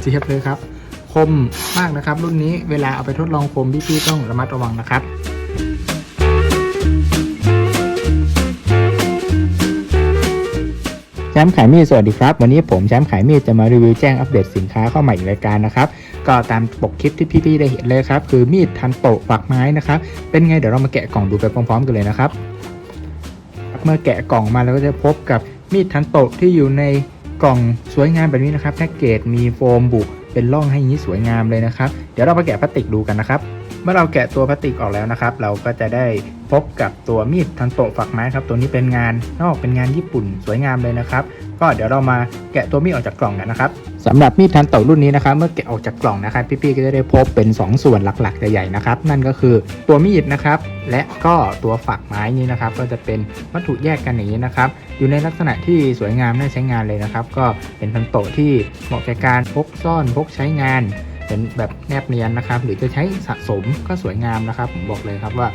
เจี๊ยบเลยครับ คมมากนะครับ รุ่นนี้เวลาเอาไปทดลองคมพี่ๆต้องระมัดระวังนะครับแชมป์ขายมีดสวัสดีครับ วันนี้ผมแชมป์ขายมีดจะมารีวิวแจ้งอัปเดตสินค้าเข้าใหม่รายการนะครับ ก็ตามปกคลิปที่พี่ๆได้เห็นเลยครับ คือมีดทันโตะฝักไม้นะครับ เป็นไงเดี๋ยวเรามาแกะกล่องดูไปพร้อมๆกันเลยนะครับ เมื่อแกะกล่องมาเราก็จะพบกับมีดทันโตะที่อยู่ใน กล่องสวยงามแบบนี้นะครับแพ็กเกจมีโฟมบุเป็นร่องให้อย่างนี้สวยงามเลยนะครับ เดี๋ยวเราไปแกะพลาสติกดูกันนะครับ เมื่อเราแกะตัวพลาสติกออกแล้วนะครับ เราก็จะได้พบกับตัวมีดทันโตะฝักไม้ครับ ตัวนี้เป็นงานนอกเป็นงานญี่ปุ่นสวยงามเลยนะครับ ก็เดี๋ยวเรามาแกะตัวมีดออกจากกล่องกันนะครับสำหรับมีดทันโตะรุ่นนี้นะครับ เมื่อแกะออกจากกล่องนะครับ พี่ๆก็จะได้พบเป็น 2 ส่วนหลักๆใหญ่ๆนะครับ นั่นก็คือตัวมีดนะครับ และก็ตัวฝักไม้นี้นะครับ ก็จะเป็นวัตถุแยกกันอย่างนี้นะครับ อยู่ในลักษณะที่สวยงามน่าใช้งานเลยนะครับ ก็เป็นทันโตะที่เหมาะแก่การพกซ่อนพกใช้งาน เป็นแบบแนบเนียนนะครับ หรือจะใช้สะสมก็สวยงามนะครับ ผมบอกเลยครับว่า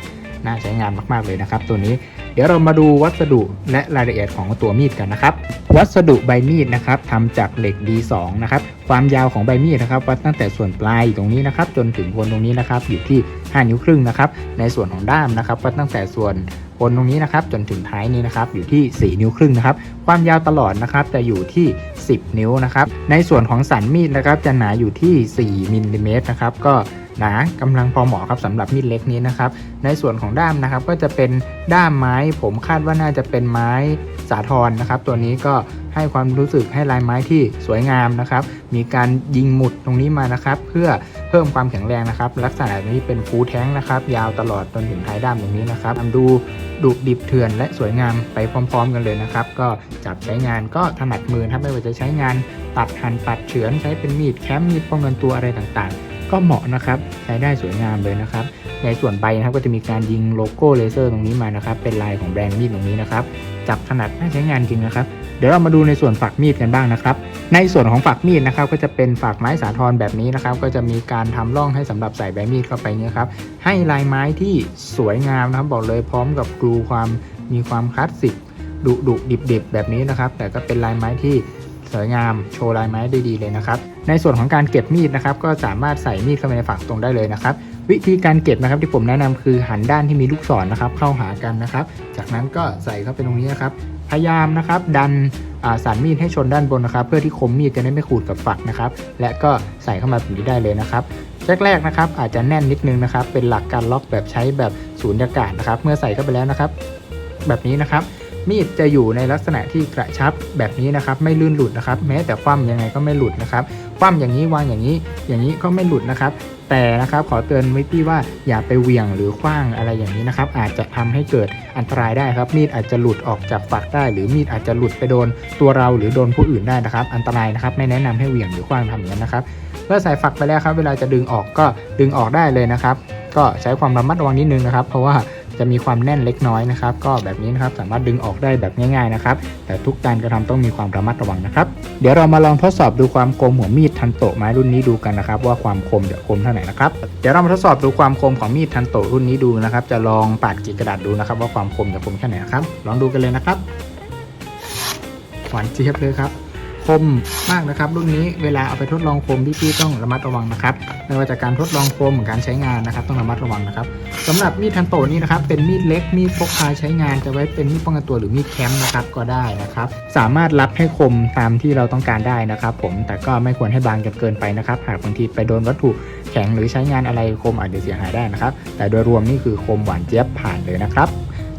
น่าใช้งานมากๆเลยนะครับ ตัวนี้เดี๋ยวเรามาดูวัสดุและรายละเอียดของตัวมีดกันนะครับ วัสดุใบมีดนะครับทำจากเหล็ก D2 นะครับความยาวของใบมีดนะครับ วัดตั้งแต่ส่วนปลายตรงนี้นะครับ จนถึงคนตรงนี้นะครับ อยู่ที่ 5 นิ้วครึ่งนะครับ ในส่วนของด้ามนะครับ วัดตั้งแต่ส่วนโคนตรงนี้นะครับจนถึงท้ายนี้นะครับอยู่ที่ 4 นิ้วครึ่งนะครับความยาวตลอดนะครับจะอยู่ที่ 10 นิ้วนะครับในส่วนของสันมีดนะครับจะหนาอยู่ที่ 4มิลลิเมตรนะครับก็ หนากำลังพอเหมาะครับสำหรับมีดเล็กนี้นะครับ ในส่วนของด้ามนะครับก็จะเป็นด้ามไม้ ผมคาดว่าน่าจะเป็นไม้สาทรนะครับ ตัวนี้ก็ให้ความรู้สึกให้ลายไม้ที่สวยงามนะครับ มีการยิงหมุดตรงนี้มานะครับ เพื่อเพิ่มความแข็งแรงนะครับ ลักษณะนี้เป็นฟูแท้งนะครับ ยาวตลอดจนถึงท้ายด้ามตรงนี้นะครับดูดุดิบเถื่อนและสวยงามไปพร้อม ๆ กันเลยนะครับ ก็จับใช้งานก็ถนัดมือครับไม่ว่าจะใช้งานตัดหั่นตัดเฉือนใช้เป็นมีดแคมมีดป้องกันตัวอะไรต่างๆ ก็เหมาะนะครับใช้ได้สวยงามเลยนะครับ ในส่วนใบนะครับก็จะมีการยิงโลโก้เลเซอร์ตรงนี้มานะครับ เป็นลายของแบรนด์มีดตรงนี้นะครับ จับถนัดน่าใช้งานจริงนะครับเดี๋ยวเรามาดูในส่วนฝักมีดกันบ้างนะครับ ในส่วนของฝักมีดนะครับก็จะเป็นฝักไม้สาทรแบบนี้นะครับ ก็จะมีการทำร่องให้สำหรับใส่ใบมีดเข้าไปเนี่ยครับ ให้ลายไม้ที่สวยงามนะครับบอกเลยพร้อมกับกรูความมีความคลาสสิกดุดุดิบดิบๆแบบนี้นะครับ แต่ก็เป็นลายไม้ที่ วยงาม โชว์ลายไม้ได้ดีเลยนะครับ ในส่วนของการเก็บมีดนะครับก็สามารถใส่มีดเข้าไปในฝักตรงได้เลยนะครับ วิธีการเก็บนะครับที่ผมแนะนำคือหันด้านที่มีลูกศรนะครับ เข้าหากันนะครับ จากนั้นก็ใส่เข้าไปตรงนี้นะครับ พยายามนะครับดันอ่าสันมีดให้ชนด้านบนนะครับ เพื่อที่คมมีดจะได้ไม่ขูดกับฝักนะครับ และก็ใส่เข้ามาแบบนี้ได้เลยนะครับแรกๆนะครับอาจจะแน่นนิดนึงนะครับ เป็นหลักการล็อกแบบใช้แบบสูญญากาศนะครับ เมื่อใส่เข้าไปแล้วนะครับ แบบนี้นะครับ มีดจะอยู่ในลักษณะที่กระชับแบบนี้นะครับ ไม่ลื่นหลุดนะครับ แม้แต่คว่ำยังไงก็ไม่หลุดนะครับคว่ำอย่างนี้วางอย่างนี้ อย่างนี้ก็ไม่หลุดนะครับ แต่นะครับขอเตือนไว้พี่ว่าอย่าไปเหวี่ยงหรือคว้างอะไรอย่างนี้นะครับ อาจจะทำให้เกิดอันตรายได้ครับ มีดอาจจะหลุดออกจากฝักได้ หรือมีดอาจจะหลุดไปโดนตัวเราหรือโดนผู้อื่นได้นะครับ อันตรายนะครับ ไม่แนะนำให้เหวี่ยงหรือคว้างทำอย่างนั้นนะครับเมื่อใส่ฝักไปแล้วครับ เวลาจะดึงออกก็ดึงออกได้เลยนะครับ ก็ใช้ความระมัดระวังนิดนึงนะครับ เพราะว่า จะมีความแน่นเล็กน้อยนะครับ ก็แบบนี้นะครับสามารถดึงออกได้แบบง่ายๆนะครับ แต่ทุกการกระทำต้องมีความระมัดระวังนะครับ เดี๋ยวเรามาลองทดสอบดูความคมหัวมีดทันโตะไม้รุ่นนี้ดูกันนะครับ ว่าความคมจะคมเท่าไหร่นะครับ เดี๋ยวเรามาทดสอบดูความคมของมีดทันโตะรุ่นนี้ดูนะครับ จะลองปาดกีกระดาษดูนะครับ ว่าความคมจะคมแค่ไหนนะครับ ลองดูกันเลยนะครับ หวานเจี๊ยบเลยครับ คมมากนะครับรุ่นนี้เวลาเอาไปทดลองคมพี่ๆต้องระมัดระวังนะครับไม่ว่าจะการทดลองคมหรือการใช้งานนะครับต้องระมัดระวังนะครับสำหรับมีดทันโตนี้นะครับเป็นมีดเล็กมีดพกพาใช้งานจะไว้เป็นมีดป้องกันตัวหรือมีดแคมป์นะครับก็ได้นะครับสามารถรับให้คมตามที่เราต้องการได้นะครับผมแต่ก็ไม่ควรให้บางจนเกินไปนะครับหากบางทีไปโดนวัตถุแข็งหรือใช้งานอะไรคมอาจจะเสียหายได้นะครับแต่โดยรวมนี่คือคมหวานเจี๊ยบผ่านเลยนะครับ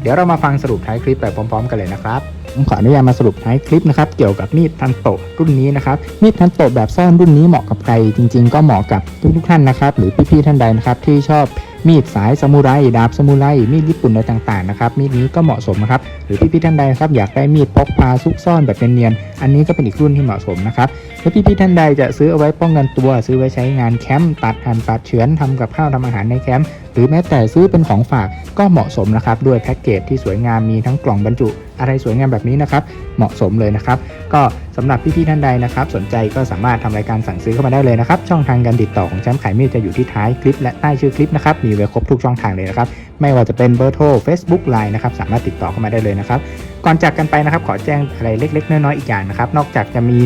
ดี๋ยวเรามาฟังสรุปท้ายคลิปไปพร้อม ๆ กันเลยนะครับผมขออนุญาตมาสรุปท้ายคลิปนะครับเกี่ยวกับมีดทันโตะรุ่นนี้นะครับมีดทันโตะแบบซ่อนรุ่นนี้เหมาะกับใครจริง ๆ ก็เหมาะกับทุกๆท่านนะครับหรือพี่ๆท่านใดนะครับที่ชอบ มีดสายซามูไรดาบซามูไรมีดญี่ปุ่นอะไรต่างๆนะครับมีดนี้ก็เหมาะสมนะครับหรือพี่ๆท่านใดครับอยากได้มีดพกพาซุกซ่อนแบบเนียนๆอันนี้ก็เป็นอีกรุ่นที่เหมาะสมนะครับถ้าพี่ๆท่านใดจะซื้อเอาไว้ป้องกันตัว ซื้อไว้ใช้งานแคมป์ตัดหั่นตัดเฉือนทำกับข้าวทำอาหารในแคมป์หรือแม้แต่ซื้อเป็นของฝากก็เหมาะสมนะครับด้วยแพ็กเกจที่สวยงามมีทั้งกล่องบรรจุ อะไรสวยงามแบบนี้นะครับ เหมาะสมเลยนะครับ ก็สำหรับพี่ๆท่านใดนะครับ สนใจก็สามารถทำรายการสั่งซื้อเข้ามาได้เลยนะครับ ช่องทางการติดต่อของแชมป์ขายมีดจะอยู่ที่ท้ายคลิป และใต้ชื่อคลิปนะครับ มีไว้ครบทุกช่องทางเลยนะครับ ไม่ว่าจะเป็นเบอร์โทร Facebook Line นะครับ สามารถติดต่อเข้ามาได้เลยนะครับ ก่อนจากกันไปนะครับ ขอแจ้งอะไรเล็ก ๆ น้อยๆอีกอย่างนะครับ นอกจากจะมี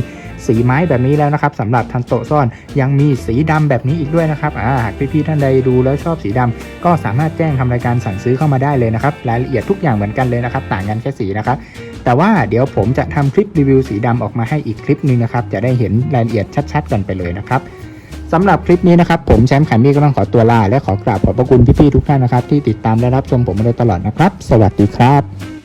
สีไม้แบบนี้แล้วนะครับสำหรับทันโตซ่อนยังมีสีดำแบบนี้อีกด้วยนะครับอ่าหากพี่ๆท่านใดดูแล้วชอบสีดำก็สามารถแจ้งทำรายการสั่งซื้อเข้ามาได้เลยนะครับรายละเอียดทุกอย่างเหมือนกันเลยนะครับ ต่างกันแค่สีนะครับแต่ว่าเดี๋ยวผมจะทำคลิปรีวิวสีดำออกมาให้อีกคลิปหนึงนะครับจะได้เห็นรายละเอียดชัด ๆ กันไปเลยนะครับสำหรับคลิปนี้นะครับผมแชมป์ขันมี่ก็ต้องขอตัวลาและขอกราบขอบพระคุณพี่ๆทุกท่านนะครับที่ติดตามและรับชมผมมาโดยตลอดนะครับ สวัสดีครับ